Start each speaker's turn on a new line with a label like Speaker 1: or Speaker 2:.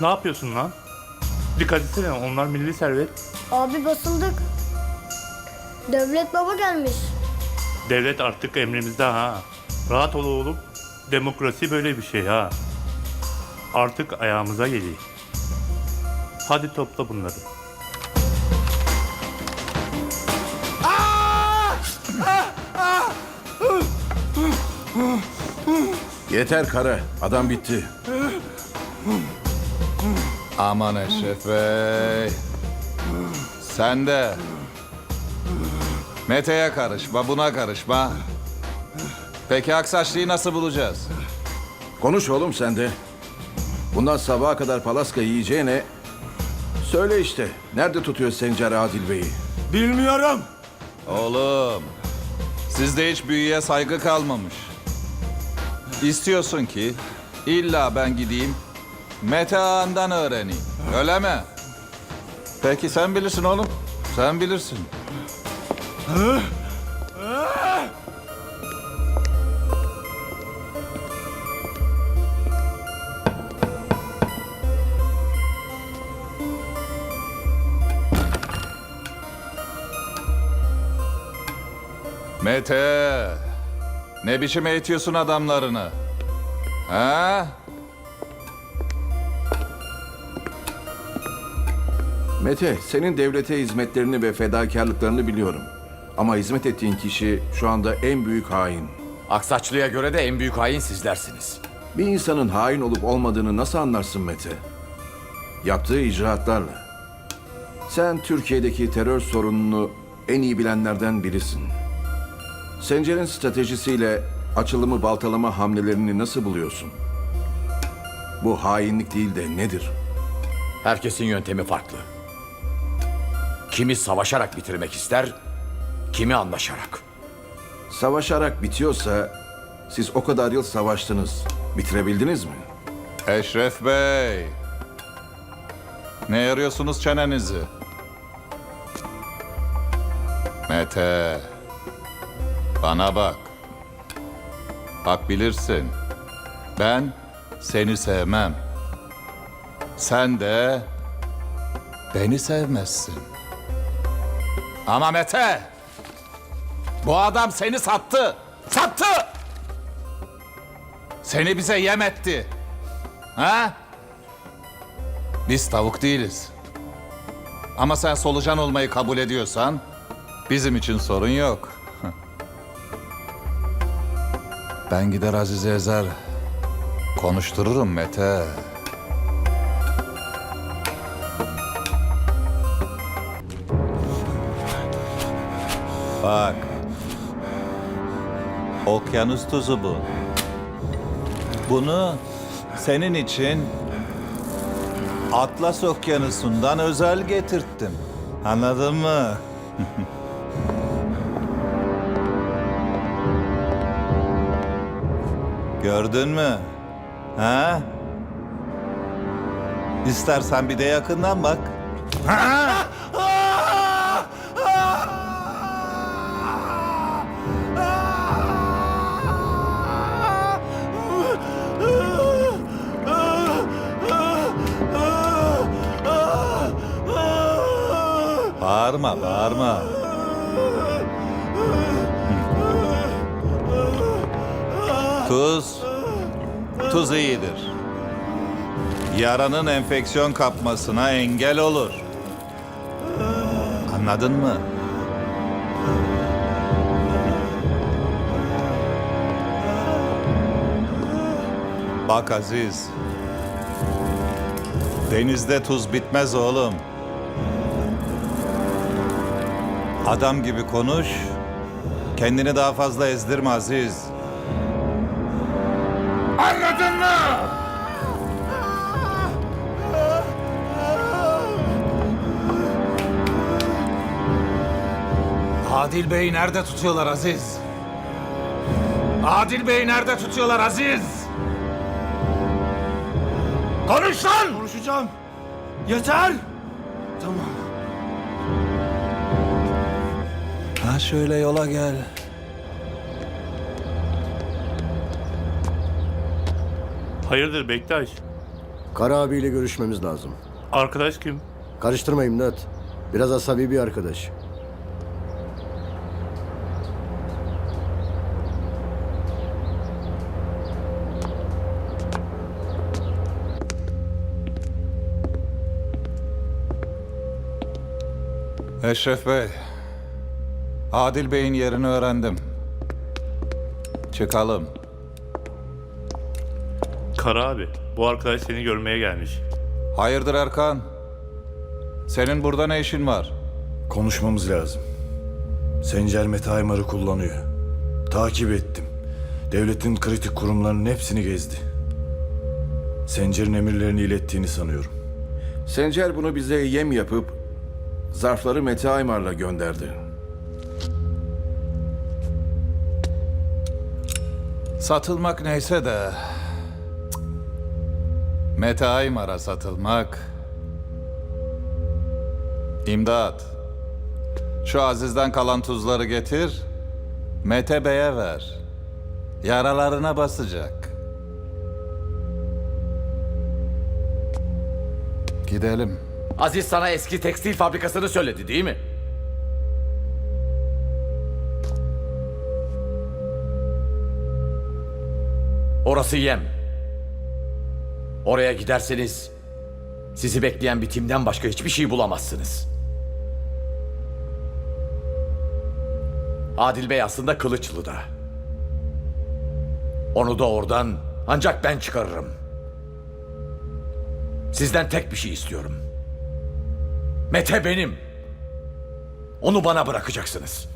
Speaker 1: Ne yapıyorsun lan? Dikkat etsene onlar milli servet.
Speaker 2: Abi basıldık. Devlet baba gelmiş.
Speaker 1: Devlet artık emrimizde ha. Rahat ol oğlum. Demokrasi böyle bir şey ha. Artık ayağımıza geliyor. Hadi topla bunları.
Speaker 3: Yeter kara. Adam bitti.
Speaker 4: Aman Eşref Bey. Sen de. Mete'ye karışma, buna karışma. Peki Aksaçlı'yı nasıl bulacağız?
Speaker 3: Konuş oğlum sen de. Bundan sabaha kadar palaska yiyeceğine... Söyle işte. Nerede tutuyor Sencer Adil Bey'i?
Speaker 5: Bilmiyorum.
Speaker 4: Oğlum, sizde hiç büyüye saygı kalmamış. İstiyorsun ki illa ben gideyim Mete Ağa'ndan öğreneyim. Öyle mi? Peki sen bilirsin oğlum. Sen bilirsin. Mete, ne biçim eğitiyorsun adamlarını? Ha?
Speaker 3: Mete, senin devlete hizmetlerini ve fedakarlıklarını biliyorum. Ama hizmet ettiğin kişi şu anda en büyük hain.
Speaker 6: Aksaçlı'ya göre de en büyük hain sizlersiniz.
Speaker 3: Bir insanın hain olup olmadığını nasıl anlarsın Mete? Yaptığı icraatlarla. Sen Türkiye'deki terör sorununu en iyi bilenlerden birisin. Sencer'in stratejisiyle açılımı baltalama hamlelerini nasıl buluyorsun? Bu hainlik değil de nedir?
Speaker 6: Herkesin yöntemi farklı. Kimi savaşarak bitirmek ister, kimi anlaşarak.
Speaker 3: Savaşarak bitiyorsa siz o kadar yıl savaştınız. Bitirebildiniz mi?
Speaker 4: Eşref Bey. Ne yarıyorsunuz çenenizi? Mete. Bana bak. Bak bilirsin. Ben seni sevmem. Sen de beni sevmezsin. Ama Mete. Bu adam seni sattı. Sattı. Seni bize yem etti. Ha? Biz tavuk değiliz. Ama sen solucan olmayı kabul ediyorsan bizim için sorun yok. Ben gider Azize ezer. Konuştururum Mete. Bak. Okyanus tuzu bu. Bunu senin için Atlas Okyanusu'ndan özel getirttim. Anladın mı? Gördün mü? Ha? İstersen bir de yakından bak. Bağırma, bağırma. Tuz, tuz iyidir. Yaranın enfeksiyon kapmasına engel olur. Anladın mı? Bak Aziz. Denizde tuz bitmez oğlum. Adam gibi konuş. Kendini daha fazla ezdirme Aziz. Anladın mı? Adil Bey nerede tutuyorlar Aziz? Adil Bey nerede tutuyorlar Aziz? Konuş lan!
Speaker 5: Konuşacağım. Yeter. Tamam.
Speaker 4: Ha şöyle yola gel.
Speaker 1: Hayırdır Bektaş?
Speaker 7: Kara abiyle görüşmemiz lazım.
Speaker 1: Arkadaş kim?
Speaker 7: Karıştırma İmdat. Biraz asabi bir arkadaş.
Speaker 4: Eşref Bey, Adil Bey'in yerini öğrendim. Çıkalım.
Speaker 1: Kara abi. Bu arkadaş seni görmeye gelmiş.
Speaker 4: Hayırdır Erkan? Senin burada ne işin var?
Speaker 5: Konuşmamız lazım. Sencer Mete Aymar'ı kullanıyor. Takip ettim. Devletin kritik kurumlarının hepsini gezdi. Sencer'in emirlerini ilettiğini sanıyorum.
Speaker 3: Sencer bunu bize yem yapıp zarfları Mete Aymar'la gönderdi.
Speaker 4: Satılmak neyse de... Mete Aymar'a satılmak... İmdat. Şu Aziz'den kalan tuzları getir, Mete Bey'e ver. Yaralarına basacak. Gidelim.
Speaker 6: Aziz sana eski tekstil fabrikasını söyledi değil mi? Orası yem. Oraya giderseniz sizi bekleyen bir timden başka hiçbir şey bulamazsınız. Adil Bey aslında Kılıçlı'da. Onu da oradan ancak ben çıkarırım. Sizden tek bir şey istiyorum. Mete benim. Onu bana bırakacaksınız.